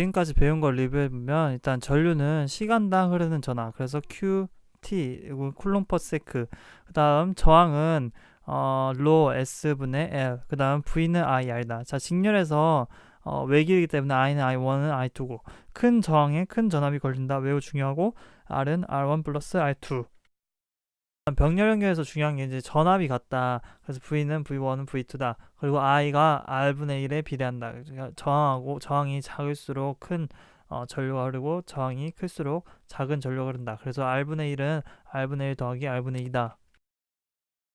지금까지 배운 걸 리뷰해보면 일단 전류는 시간당 흐르는 전하 그래서 QT 그리고 쿨롬 퍼 세크. 그 다음 저항은 어, 로 S분의 L. 그 다음 V는 IR다. 자 직렬해서 어, 외길이기 때문에 I는 I1은 I2고. 큰 저항에 큰 전압이 걸린다. 매우 중요하고 R은 R1 플러스 R2 병렬 연결에서 중요한 게 이제 전압이 같다. 그래서 V는 V1은 V2다. 그리고 I가 R분의 1에 비례한다. 그러니까 저항하고 저항이 작을수록 큰 어, 전류가 흐르고 저항이 클수록 작은 전류가 흐른다. 그래서 R분의 1은 R분의 1 더하기 R분의 2다.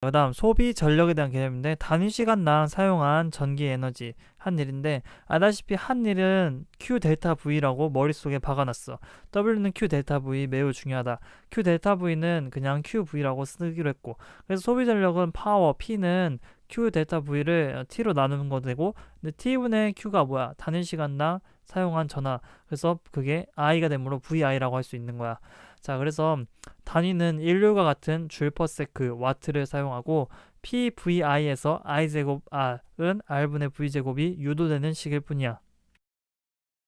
그 다음 소비 전력에 대한 개념인데 단위 시간당 사용한 전기 에너지 한 일인데 알다시피 한 일은 Q 델타 V라고 머릿속에 박아놨어. W는 Q 델타 V 매우 중요하다. Q 델타 V는 그냥 QV라고 쓰기로 했고 그래서 소비 전력은 파워 P는 Q 델타 V를 T로 나누는 거 되고 근데 T분의 Q가 뭐야? 단위 시간당 사용한 전화 그래서 그게 I가 되므로 VI라고 할 수 있는 거야 자 그래서 단위는 인류가 같은 줄 퍼세크 와트를 사용하고 PVI에서 I 제곱 R은 R분의 V 제곱이 유도되는 식일 뿐이야.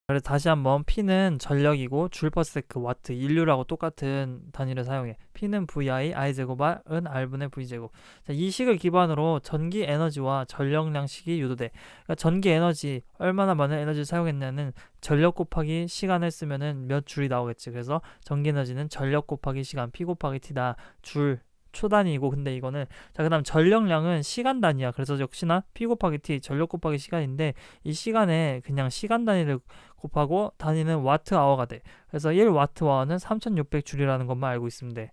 그래서 다시 한번 P는 전력이고 줄 퍼세크 와트 인류라고 똑같은 단위를 사용해. P는 VI I 제곱 R은 R분의 V 제곱. 자, 이 식을 기반으로 전기 에너지와 전력량식이 유도돼. 그러니까 전기 에너지 얼마나 많은 에너지를 사용했냐는 전력 곱하기 시간을 쓰면은 몇 줄이 나오겠지. 그래서 전기 에너지는 전력 곱하기 시간 P 곱하기 T다. 줄 초단위이고 근데 이거는 자 그다음 전력량은 시간 단위야. 그래서 역시나 P 곱하기 T 전력 곱하기 시간인데 이 시간에 그냥 시간 단위를 곱하고 단위는 와트 아워가 돼. 그래서 1 와트 아워는 3600 줄이라는 것만 알고 돼.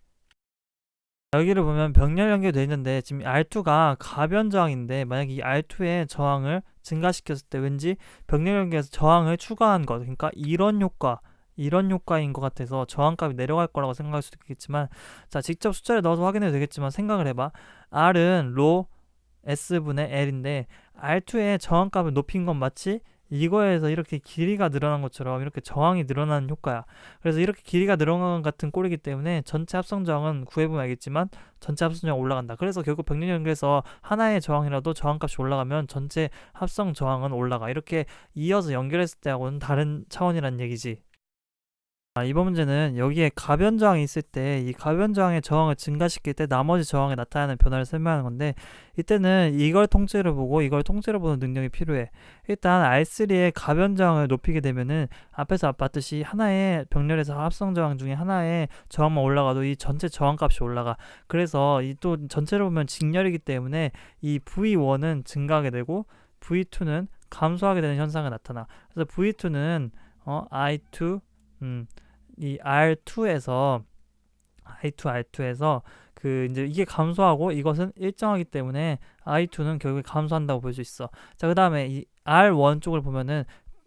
여기를 보면 병렬 연결되어 있는데 지금 R2가 가변 저항인데 만약에 이 R2의 저항을 증가시켰을 때 왠지 병렬 연결에서 저항을 추가한 것 그러니까 이런 효과 이런 효과인 것 같아서 저항값이 내려갈 거라고 생각할 수도 있겠지만 자 직접 숫자를 넣어서 확인해도 되겠지만 생각을 해봐 R은 로 S분의 L인데 R2의 저항값을 높인 건 마치 이거에서 이렇게 길이가 늘어난 것처럼 이렇게 저항이 늘어나는 효과야. 그래서 이렇게 길이가 늘어난 같은 꼴이기 때문에 전체 합성 저항은 구해보면 알겠지만 전체 합성 저항 올라간다. 그래서 결국 병렬 연결에서 하나의 저항이라도 저항값이 올라가면 전체 합성 저항은 올라가. 이렇게 이어서 연결했을 때하고는 다른 차원이란 얘기지. 아, 이번 문제는 여기에 가변 저항이 있을 때 이 가변 저항의 저항을 증가시킬 때 나머지 저항에 나타나는 변화를 설명하는 건데 이때는 이걸 통째로 보고 이걸 통째로 보는 능력이 필요해. 일단 R3의 가변 저항을 높이게 되면은 앞에서 봤듯이 하나의 병렬에서 합성 저항 중에 하나의 저항만 올라가도 이 전체 저항 값이 올라가. 그래서 이 또 전체로 보면 직렬이기 때문에 이 V1은 증가하게 되고 V2는 감소하게 되는 현상이 나타나. 그래서 V2는 어 I2 음, 이 R2에서 I2 R2에서 그 이제 이게 감소하고 이것은 일정하기 때문에 I2는 결국에 감소한다고 볼 수 있어. 자, 그다음에 이 R1 쪽을 보면은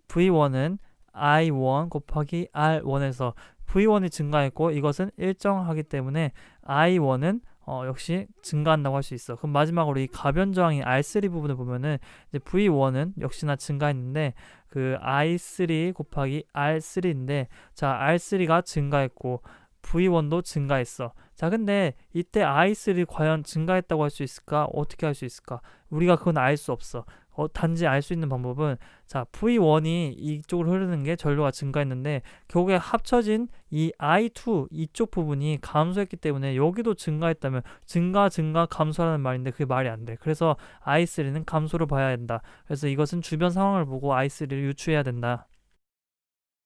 V1은 I1 곱하기 R1에서 V1이 증가했고 이것은 일정하기 때문에 I1은 어, 역시 증가한다고 할 수 있어. 그럼 마지막으로 이 가변 저항인 R3 부분을 보면은 이제 V1은 역시나 증가했는데 그 I3 곱하기 R3인데 자 R3가 증가했고 V1도 증가했어. 자 근데 이때 I3 과연 증가했다고 할 수 있을까? 어떻게 할 수 있을까? 우리가 그건 알 수 없어. 어, 단지 알 수 있는 방법은 자 V1이 이쪽으로 흐르는 게 전류가 증가했는데 결국에 합쳐진 이 I2 이쪽 부분이 감소했기 때문에 여기도 증가했다면 증가 증가 감소라는 말인데 그게 말이 안 돼. 그래서 I3는 감소를 봐야 된다. 그래서 이것은 주변 상황을 보고 I3를 유추해야 된다.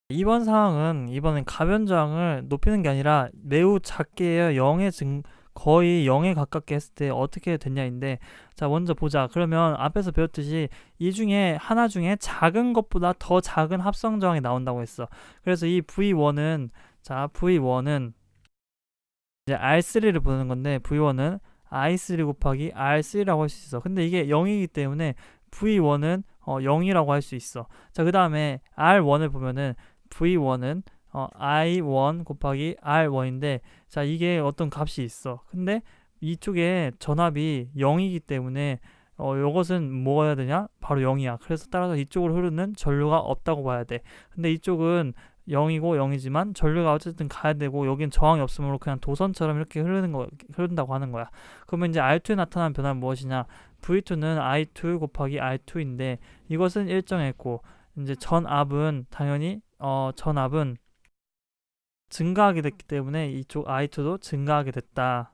이번 상황은 이번엔 가변 저항을 높이는 게 아니라 매우 작게 0의 증 거의 0에 가깝게 했을 때 어떻게 됐냐인데 자 먼저 보자. 그러면 앞에서 배웠듯이 이 중에 하나 중에 작은 것보다 더 작은 합성 저항이 나온다고 했어. 그래서 이 V1은 자 V1은 이제 R3를 보는 건데 V1은 I3 곱하기 R3라고 할 수 있어. 근데 이게 0이기 때문에 V1은 어, 0이라고 할 수 있어. 자 그 다음에 R1을 보면은 V1은 어, I1 곱하기 R1인데 자 이게 어떤 값이 있어 근데 이쪽에 전압이 0이기 때문에 어, 이것은 뭐가 되냐? 바로 0이야. 그래서 따라서 이쪽으로 흐르는 전류가 없다고 봐야 돼. 근데 이쪽은 0이고 0이지만 전류가 어쨌든 가야 되고 여긴 저항이 없으므로 그냥 도선처럼 이렇게 흐르는 거 흐른다고 하는 거야. 그러면 이제 R2에 나타난 변화는 무엇이냐? V2는 I2 곱하기 R2인데 이것은 일정했고 이제 전압은 당연히 어 전압은 증가하게 됐기 때문에 이쪽 i2도 증가하게 됐다.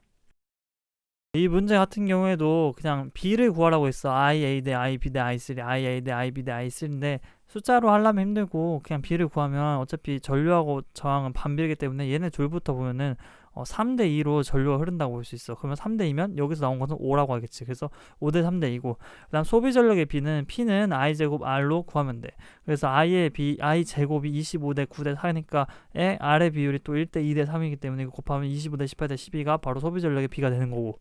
이 문제 같은 경우에도 그냥 b를 구하라고 했어. ia 대 ib 대 i3, ia 대 ib 대 i3인데 숫자로 하려면 힘들고 그냥 b를 구하면 어차피 전류하고 저항은 반비례기 때문에 얘네 둘부터 보면은 어, 3대 2로 전류가 흐른다고 볼 수 있어. 그러면 3대 2면 여기서 나온 것은 5라고 하겠지. 그래서 5대 3대 2고 그다음 소비 전력의 b는 p는 i 제곱 r로 구하면 돼. 그래서 i의 b i 제곱이 25대 9대 4니까 에 r의 비율이 또 1대 2대 3이기 때문에 이거 곱하면 25대 18대 12가 바로 소비 전력의 b가 되는 거고.